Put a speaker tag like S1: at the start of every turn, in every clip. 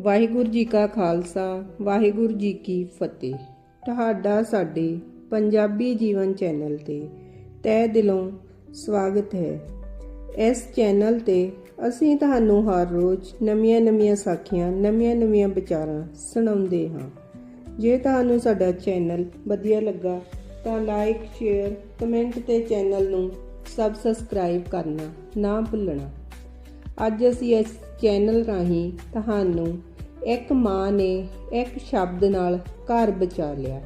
S1: ਵਾਹਿਗੁਰੂ ਜੀ ਕਾ ਖਾਲਸਾ, ਵਾਹਿਗੁਰੂ ਜੀ ਕੀ ਫਤਿਹ। ਤੁਹਾਡਾ ਸਾਡੇ ਪੰਜਾਬੀ ਜੀਵਨ ਚੈਨਲ ਤੇ ਤਹਿ ਦਿਲੋਂ ਸਵਾਗਤ ਹੈ। ਇਸ ਚੈਨਲ ਤੇ ਅਸੀਂ ਤੁਹਾਨੂੰ ਹਰ ਰੋਜ਼ ਨਵੀਆਂ-ਨਵੀਆਂ ਸਾਖੀਆਂ, ਨਵੀਆਂ-ਨਵੀਆਂ ਵਿਚਾਰਾਂ ਸੁਣਾਉਂਦੇ ਹਾਂ। ਜੇ ਤੁਹਾਨੂੰ ਸਾਡਾ ਚੈਨਲ ਵਧੀਆ ਲੱਗਾ ਤਾਂ ਲਾਈਕ, ਸ਼ੇਅਰ, ਕਮੈਂਟ ਤੇ ਚੈਨਲ ਨੂੰ ਸਬਸਕ੍ਰਾਈਬ ਕਰਨਾ ਨਾ ਭੁੱਲਣਾ। ਅੱਜ ਅਸੀਂ ਇਸ ਚੈਨਲ ਰਾਹੀਂ ਤੁਹਾਨੂੰ ਇੱਕ ਮਾਂ ਨੇ ਇੱਕ ਸ਼ਬਦ ਨਾਲ ਘਰ ਬਚਾ ਲਿਆ।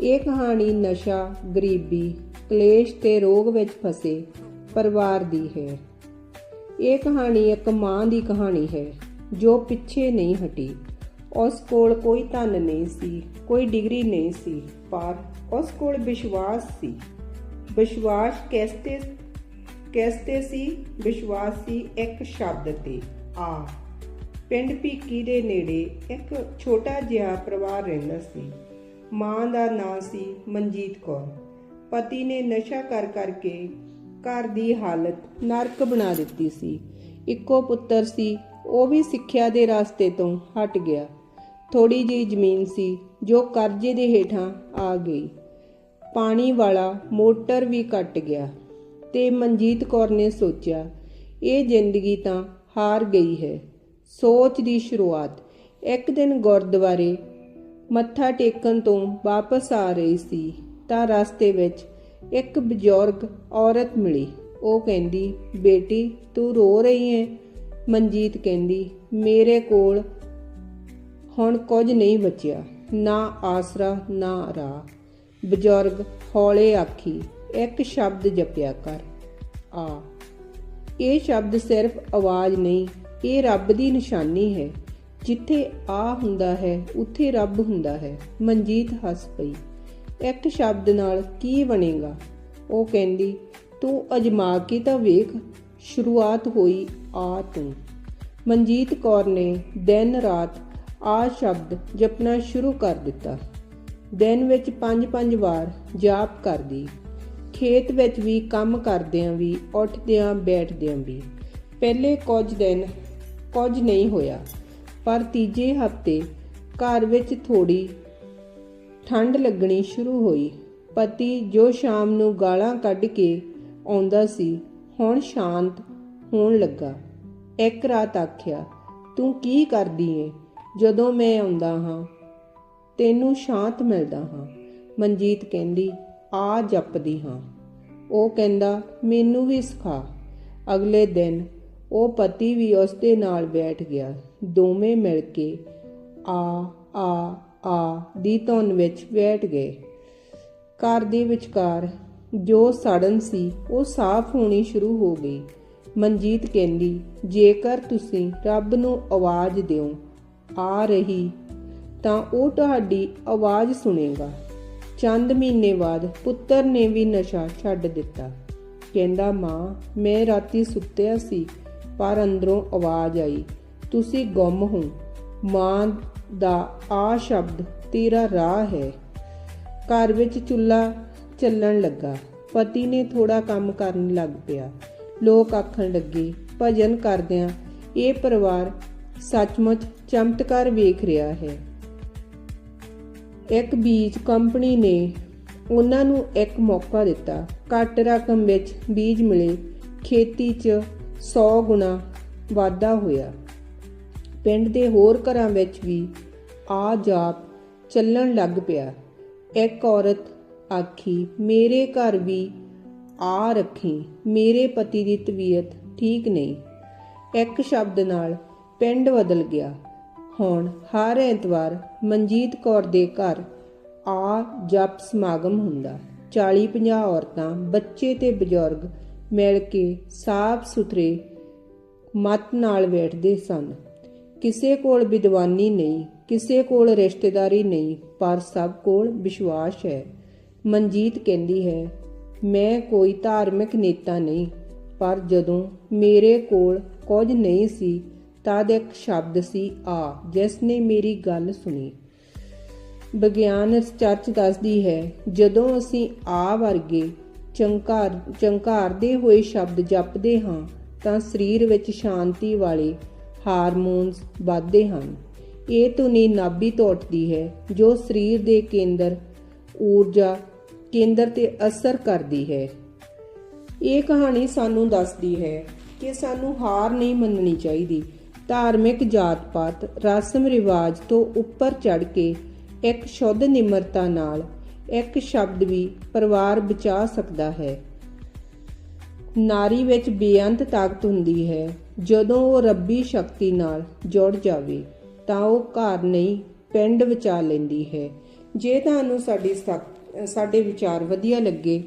S1: ਇਹ ਕਹਾਣੀ ਨਸ਼ਾ, ਗਰੀਬੀ, ਕਲੇਸ਼ ਤੇ ਰੋਗ ਵਿੱਚ ਫਸੇ ਪਰਿਵਾਰ ਦੀ ਹੈ। ਇਹ ਕਹਾਣੀ ਇੱਕ ਮਾਂ ਦੀ ਕਹਾਣੀ ਹੈ, ਜੋ ਪਿੱਛੇ ਨਹੀਂ ਹਟੀ। ਉਸ ਕੋਲ ਕੋਈ ਧਨ ਨਹੀਂ ਸੀ, ਕੋਈ ਡਿਗਰੀ ਨਹੀਂ ਸੀ, ਪਰ ਉਸ ਕੋਲ ਵਿਸ਼ਵਾਸ ਸੀ। ਵਿਸ਼ਵਾਸ ਕੈਸਤੇ ਕੈਸਤੇ ਸੀ? ਵਿਸ਼ਵਾਸ ਸੀ ਇੱਕ ਸ਼ਬਦ ਤੇ। ਆ ਪਿੰਡ ਭੀਕੀ ਦੇ ਨੇੜੇ ਇੱਕ ਛੋਟਾ ਜਿਹਾ ਪਰਿਵਾਰ ਰਹਿੰਦਾ ਸੀ। ਮਾਂ ਦਾ ਨਾਂ ਸੀ ਮਨਜੀਤ ਕੌਰ। ਪਤੀ ਨੇ ਨਸ਼ਾ ਕਰ ਕਰਕੇ ਘਰ ਦੀ ਹਾਲਤ ਨਰਕ ਬਣਾ ਦਿੱਤੀ ਸੀ। ਇੱਕੋ ਪੁੱਤਰ ਸੀ, ਉਹ ਵੀ ਸਿੱਖਿਆ ਦੇ ਰਸਤੇ ਤੋਂ ਹਟ ਗਿਆ। ਥੋੜੀ ਜਿਹੀ ਜ਼ਮੀਨ ਸੀ, ਜੋ ਕਰਜ਼ੇ ਦੇ ਹੇਠਾਂ ਆ ਗਈ। ਪਾਣੀ ਵਾਲਾ ਮੋਟਰ ਵੀ ਕੱਟ ਗਿਆ ਤੇ ਮਨਜੀਤ ਕੌਰ ਨੇ ਸੋਚਿਆ, ਇਹ ਜ਼ਿੰਦਗੀ ਤਾਂ ਹਾਰ ਗਈ ਹੈ। ਸੋਚ ਦੀ ਸ਼ੁਰੂਆਤ। ਇੱਕ ਦਿਨ ਗੁਰਦੁਆਰੇ ਮੱਥਾ ਟੇਕਣ ਤੋਂ ਵਾਪਸ ਆ ਰਹੀ ਸੀ, ਤਾਂ ਰਸਤੇ ਵਿੱਚ ਇੱਕ ਬਜ਼ੁਰਗ ਔਰਤ ਮਿਲੀ। ਉਹ ਕਹਿੰਦੀ, ਬੇਟੀ, ਤੂੰ ਰੋ ਰਹੀ ਹੈ ਮਨਜੀਤ ਕਹਿੰਦੀ, ਮੇਰੇ ਕੋਲ ਹੁਣ ਕੁਝ ਨਹੀਂ ਬਚਿਆ। ਨਾ ਆਸਰਾ, ਨਾ ਰਾਹ। ਬਜ਼ੁਰਗ ਹੌਲੇ ਆਖੀ, ਇੱਕ ਸ਼ਬਦ ਜਪਿਆ ਕਰ। ਆ। ਇਹ ਸ਼ਬਦ ਸਿਰਫ ਆਵਾਜ਼ ਨਹੀਂ, ਇਹ ਰੱਬ ਦੀ ਨਿਸ਼ਾਨੀ ਹੈ। ਜਿੱਥੇ ਆ ਹੁੰਦਾ ਹੈ, ਉੱਥੇ ਰੱਬ ਹੁੰਦਾ ਹੈ। ਮਨਜੀਤ ਹੱਸ ਪਈ। ਇੱਕ ਸ਼ਬਦ ਨਾਲ ਕੀ ਬਣੇਗਾ? ਉਹ ਕਹਿੰਦੀ, ਤੂੰ ਅਜਮਾ ਕੇ ਤਾਂ ਵੇਖ, ਸ਼ੁਰੂਆਤ ਹੋਈ ਆ ਤੂੰ। ਮਨਜੀਤ ਕੌਰ ਨੇ ਦਿਨ ਰਾਤ ਆ ਸ਼ਬਦ ਜਪਣਾ ਸ਼ੁਰੂ ਕਰ ਦਿੱਤਾ। ਦਿਨ ਵਿੱਚ 5-5 ਵਾਰ ਜਾਪ ਕਰਦੀ। ਖੇਤ ਵਿੱਚ ਵੀ ਕੰਮ ਕਰਦਿਆਂ ਵੀ, ਉੱਠਦਿਆਂ, ਬੈਠਦਿਆਂ ਵੀ। ਪਹਿਲੇ ਕੁਝ ਦਿਨ ਕੁਝ ਨਹੀਂ ਹੋਇਆ, ਪਰ ਤੀਜੇ ਹਫ਼ਤੇ ਘਰ ਵਿੱਚ ਥੋੜੀ ਠੰਡ ਲੱਗਣੀ ਸ਼ੁਰੂ ਹੋਈ। ਪਤੀ ਜੋ ਸ਼ਾਮ ਨੂੰ ਗਾਲਾਂ ਕੱਢ ਕੇ ਆਉਂਦਾ ਸੀ, ਹੁਣ ਸ਼ਾਂਤ ਹੋਣ ਲੱਗਾ। ਇੱਕ ਰਾਤ ਆਖਿਆ, ਤੂੰ ਕੀ ਕਰਦੀ ਏ? ਜਦੋਂ ਮੈਂ ਆਉਂਦਾ ਹਾਂ, ਤੈਨੂੰ ਸ਼ਾਂਤ ਮਿਲਦਾ ਹਾਂ। ਮਨਜੀਤ ਕਹਿੰਦੀ, ਆ ਜਪਦੀ ਹਾਂ। ਉਹ ਕਹਿੰਦਾ, ਮੈਨੂੰ ਵੀ ਸਿਖਾ। ਅਗਲੇ ਦਿਨ ਉਹ ਪਤੀ ਵੀ ਉਸ ਦੇ ਨਾਲ ਬੈਠ ਗਿਆ। ਦੋਵੇਂ ਮਿਲ ਕੇ ਆ ਆ ਆ ਦੀ ਧੁਨ ਵਿੱਚ ਬੈਠ ਗਏ। ਘਰ ਦੇ ਵਿਚਕਾਰ ਜੋ ਸੜਨ ਸੀ, ਉਹ ਸਾਫ਼ ਹੋਣੀ ਸ਼ੁਰੂ ਹੋ ਗਈ। ਮਨਜੀਤ ਕਹਿੰਦੀ, ਜੇਕਰ ਤੁਸੀਂ ਰੱਬ ਨੂੰ ਆਵਾਜ਼ ਦਿਓ, ਆ ਰਹੀ, ਤਾਂ ਉਹ ਤੁਹਾਡੀ ਆਵਾਜ਼ ਸੁਣੇਗਾ। ਚੰਦ ਮਹੀਨੇ ਬਾਅਦ ਪੁੱਤਰ ਨੇ ਵੀ ਨਸ਼ਾ ਛੱਡ ਦਿੱਤਾ। ਕਹਿੰਦਾ, ਮਾਂ, ਮੈਂ ਰਾਤੀ ਸੁੱਤਿਆ ਸੀ, ਪਰ ਅੰਦਰੋਂ ਆਵਾਜ਼ ਆਈ, ਤੁਸੀਂ ਗੁੰਮ ਹੋ। ਮਾਂ ਦਾ ਆ ਸ਼ਬਦ ਤੇਰਾ ਰਾਹ ਹੈ। ਘਰ ਵਿੱਚ ਚੁੱਲ੍ਹਾ ਚੱਲਣ ਲੱਗਾ। ਪਤੀ ਨੇ ਥੋੜਾ ਕੰਮ ਕਰਨ ਲੱਗ ਪਿਆ। ਲੋਕ ਆਖਣ ਲੱਗੇ, ਭਜਨ ਕਰਦਿਆਂ ਇਹ ਪਰਿਵਾਰ ਸੱਚਮੁੱਚ ਚਮਤਕਾਰ ਵੇਖ ਰਿਹਾ ਹੈ। ਇੱਕ ਬੀਜ ਕੰਪਨੀ ਨੇ ਉਹਨਾਂ ਨੂੰ ਇੱਕ ਮੌਕਾ ਦਿੱਤਾ। ਘੱਟ ਰਕਮ ਵਿੱਚ ਬੀਜ ਮਿਲੇ। ਖੇਤੀ 'ਚ 100 ਗੁਣਾ ਵਾਧਾ ਹੋਇਆ। ਪਿੰਡ ਦੇ ਹੋਰ ਘਰਾਂ ਵਿੱਚ ਵੀ ਆ ਜਾਪ ਚੱਲਣ ਲੱਗ ਪਿਆ। ਇੱਕ ਔਰਤ ਆਖੀ, ਮੇਰੇ ਘਰ ਵੀ ਆ ਰੱਖੀ। ਮੇਰੇ ਪਤੀ ਦੀ ਤਬੀਅਤ ਠੀਕ ਨਹੀਂ। ਇੱਕ ਸ਼ਬਦ ਨਾਲ ਪਿੰਡ ਬਦਲ ਗਿਆ। ਹੁਣ ਹਰ ਐਤਵਾਰ ਮਨਜੀਤ ਕੌਰ ਦੇ ਘਰ ਆ ਜਪ ਸਮਾਗਮ ਹੁੰਦਾ। 40-50 ਔਰਤਾਂ, ਬੱਚੇ ਤੇ ਬਜ਼ੁਰਗ ਮਿਲ ਕੇ ਸਾਫ਼ ਸੁਥਰੇ ਮਤ ਨਾਲ ਬੈਠਦੇ ਸਨ। ਕਿਸੇ ਕੋਲ ਵਿਦਵਾਨੀ ਨਹੀਂ, ਕਿਸੇ ਕੋਲ ਰਿਸ਼ਤੇਦਾਰੀ ਨਹੀਂ, ਪਰ ਸਭ ਕੋਲ ਵਿਸ਼ਵਾਸ ਹੈ। ਮਨਜੀਤ ਕਹਿੰਦੀ ਹੈ, ਮੈਂ ਕੋਈ ਧਾਰਮਿਕ ਨੇਤਾ ਨਹੀਂ, ਪਰ ਜਦੋਂ ਮੇਰੇ ਕੋਲ ਕੁਝ ਨਹੀਂ ਸੀ ਤਦ ਇੱਕ ਸ਼ਬਦ ਸੀ, ਆ ਜਿਸ ਨੇ ਮੇਰੀ ਗੱਲ ਸੁਣੀ। ਵਿਗਿਆਨ ਚਰਚ ਦੱਸਦੀ ਹੈ, ਜਦੋਂ ਅਸੀਂ ਆ ਵਰਗੇ ਚੰਕਾਰ ਚੰਕਾਰਦੇ ਹੋਏ ਸ਼ਬਦ ਜਪਦੇ ਹਾਂ, ਤਾਂ ਸਰੀਰ ਵਿੱਚ ਸ਼ਾਂਤੀ ਵਾਲੇ ਹਾਰਮੋਨਸ ਵੱਧਦੇ ਹਨ। ਇਹ ਧੁਨੀ ਨਾਭੀ ਤੋਂ ਉੱਠਦੀ ਹੈ, ਜੋ ਸਰੀਰ ਦੇ ਕੇਂਦਰ ਊਰਜਾ, ਕੇਂਦਰ ਤੇ ਅਸਰ ਕਰਦੀ ਹੈ। ਇਹ ਕਹਾਣੀ ਸਾਨੂੰ ਦੱਸਦੀ ਹੈ ਕਿ ਸਾਨੂੰ ਹਾਰ ਨਹੀਂ ਮੰਨਣੀ ਚਾਹੀਦੀ। ਧਾਰਮਿਕ ਜਾਤ-ਪਾਤ ਰਸਮ ਰਿਵਾਜ ਤੋਂ ਉੱਪਰ ਚੜ ਕੇ ਇੱਕ ਸ਼ੁੱਧ ਨਿਮਰਤਾ ਨਾਲ ਇੱਕ ਸ਼ਬਦ ਵੀ ਪਰਿਵਾਰ ਬਚਾ ਸਕਦਾ ਹੈ। ਨਾਰੀ ਵਿੱਚ ਬੇਅੰਤ ਤਾਕਤ ਹੁੰਦੀ ਹੈ। ਜਦੋਂ ਉਹ ਰੱਬੀ ਸ਼ਕਤੀ ਨਾਲ ਜੁੜ ਜਾਵੇ, ਤਾਂ ਉਹ ਘਰ ਨਹੀਂ, ਪਿੰਡ ਬਚਾ ਲੈਂਦੀ ਹੈ। ਜੇ ਤੁਹਾਨੂੰ ਸਾਡੀ ਸਕ- ਸਾਡੇ ਵਿਚਾਰ ਵਧੀਆ ਲੱਗੇ,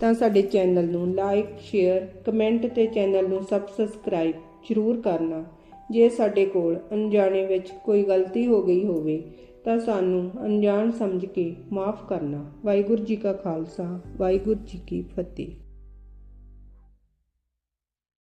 S1: ਤਾਂ ਸਾਡੇ ਚੈਨਲ ਨੂੰ ਲਾਈਕ ਸ਼ੇਅਰ ਕਮੈਂਟ ਤੇ ਚੈਨਲ ਨੂੰ ਸਬਸਕ੍ਰਾਈਬ ਜ਼ਰੂਰ ਕਰਨਾ। ਜੇ ਸਾਡੇ ਕੋਲ ਅਣਜਾਣੇ ਵਿੱਚ ਕੋਈ ਗਲਤੀ ਹੋ ਗਈ ਹੋਵੇ, ਤਾਂ ਸਾਨੂੰ ਅਣਜਾਣ ਸਮਝ ਕੇ ਮਾਫ ਕਰਨਾ। ਵਾਹਿਗੁਰੂ ਜੀ ਕਾ ਖਾਲਸਾ, ਵਾਹਿਗੁਰੂ ਜੀ ਕੀ ਫਤਿਹ।